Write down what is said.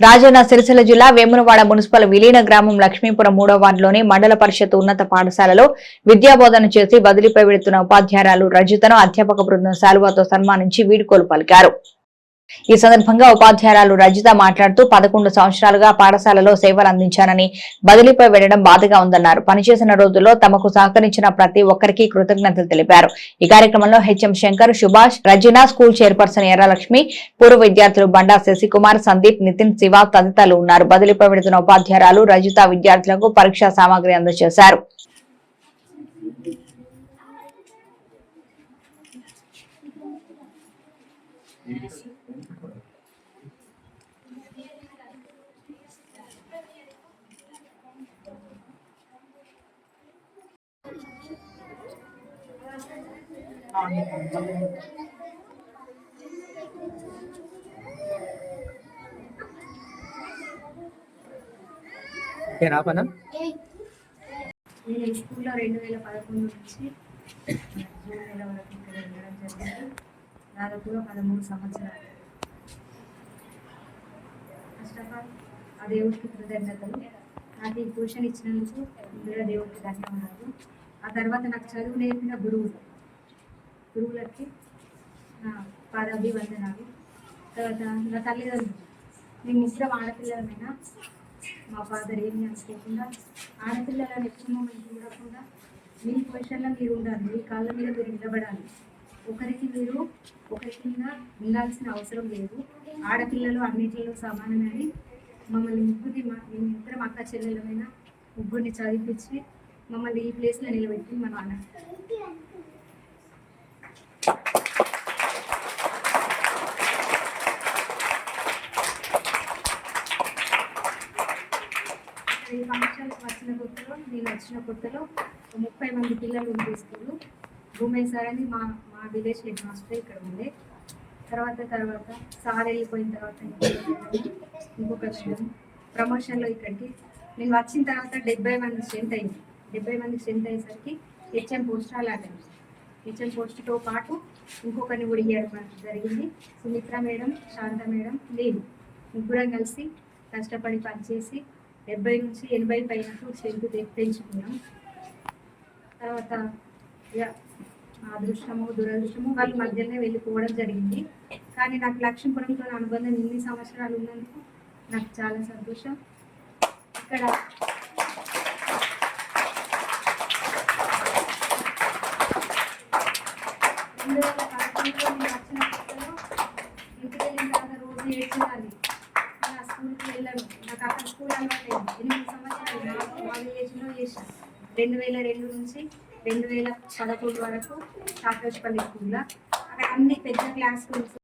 రాజన్న సిరిసిల్ల జిల్లా వేమునవాడ మున్సిపల్ విలీన గ్రామం లక్ష్మీపురం మూడో వార్డులోని మండల పరిషత్ ఉన్నత పాఠశాలలో విద్యాబోధన చేసి బదిలీపై వెళుతున్న ఉపాధ్యాయురాలు రజితను అధ్యాపక బృందం శాలువాతో సన్మానించి వీడ్కోలు పలికారు. ఈ సందర్భంగా ఉపాధ్యాయురాలు రజిత మాట్లాడుతూ పదకొండు సంవత్సరాలుగా పాఠశాలలో సేవలు అందించానని బదిలీపై వెళ్ళడం బాధగా ఉందన్నారు. పనిచేసిన రోజుల్లో తమకు సహకరించిన ప్రతి ఒక్కరికి కృతజ్ఞతలు తెలిపారు. ఈ కార్యక్రమంలో HM Shankar Subhash Rajina school chairperson Erralakshmi పూర్వ విద్యార్థులు బండా శశికుమార్ సందీప్ నితిన్ శివ తదితరులు ఉన్నారు. బదిలీపై వెళుతున్న ఉపాధ్యాయురాలు రజిత విద్యార్థులకు పరీక్షా సామాగ్రి అందజేశారు. ఓకే రాపనా నేను ఈ స్కూల్లో రెండు వేల పదకొండు నుంచి జూన్ నెల వరకు ఇక్కడ ఉండడం జరిగింది దాదాపుగా పదమూడు సంవత్సరాలు. ఫస్ట్ ఆఫ్ ఆల్ ఆ దేవుడికి కృతజ్ఞతలు. నాకు ఈ ట్యూషన్ ఇచ్చినందుకు ముందుగా దేవుడికి ధన్యవాదాలు. ఆ తర్వాత నాకు చదువు నేర్పిన గురువులు. గురువులకి నా పాదాభివందనాలు. తర్వాత నా తల్లిదండ్రులు. మేము ముగ్గురం ఆడపిల్లలమైనా మా ఫాదర్ ఏమి అనుకోకుండా ఆడపిల్లలను ఎక్కువ మమ్మల్ని చూడకుండా మీ పొజిషన్లో మీరు ఉండాలి. మీ కాళ్ళ మీద మీరు నిలబడాలి. ఒకరికి మీరు ఒకరి కింద ఉండాల్సిన అవసరం లేదు. ఆడపిల్లలు అన్నింటిలో సమానమని మమ్మల్ని ముగ్గురిని మా మేము ఇద్దరం అక్క చెల్లెలమైన ముగ్గురిని చదివించి మమ్మల్ని ఈ ప్లేస్లో నిలబెట్టి మా నాన్న. ఈ ఫంక్షన్కి వచ్చిన కొత్తలో నేను వచ్చిన కొత్తలో ముప్పై మంది పిల్లలు ఉంది స్కూలు. భూమే సార్ అని మా మా విలేజ్ హెడ్ మాస్టర్ ఇక్కడ ఉండే. తర్వాత తర్వాత సార్ వెళ్ళిపోయిన తర్వాత ఇంకొక విషయం ప్రమోషన్లో ఇక్కడికి. నేను వచ్చిన తర్వాత డెబ్బై మంది స్ట్రెంత్ అయింది. డెబ్బై మంది స్ట్రెంత్ అయ్యేసరికి హెచ్ఎం పోస్ట్ అలాట్ హెచ్ఎం పోస్ట్తో పాటు ఇంకొకరిని కూడా ఇవ్వడం జరిగింది. సుమిత్ర మేడం శాంత మేడం నేను ముగ్గురం కలిసి కష్టపడి పనిచేసి డెబ్బై నుంచి ఎనభై పైన స్ట్రెంత్ పెంచుకున్నాం. తర్వాత అదృష్టము దురదృష్టము వాళ్ళ మధ్యలోనే వెళ్ళిపోవడం జరిగింది. కానీ నాకు లక్ష్మీపురంతో నా అనుబంధం ఇన్ని సంవత్సరాలు ఉన్నందుకు నాకు చాలా సంతోషం. ఇక్కడ రెండు వేల పదకొండులో నేను వచ్చిన కొత్తలో ఇంటికి వెళ్ళిన తర్వాత రోజు ఏడ్చేదాన్ని. నా స్కూల్కి వెళ్ళను. నాకు అక్కడ స్కూల్ అలవాటు ఎనిమిది సంవత్సరాలు. నా మా విలేజ్లో చేశాను రెండు వేల రెండు నుంచి రెండు వేల పదకొండు వరకు కాకరపల్లి స్కూల్లో అక్కడ అన్ని పెద్ద క్లాస్ రూమ్స్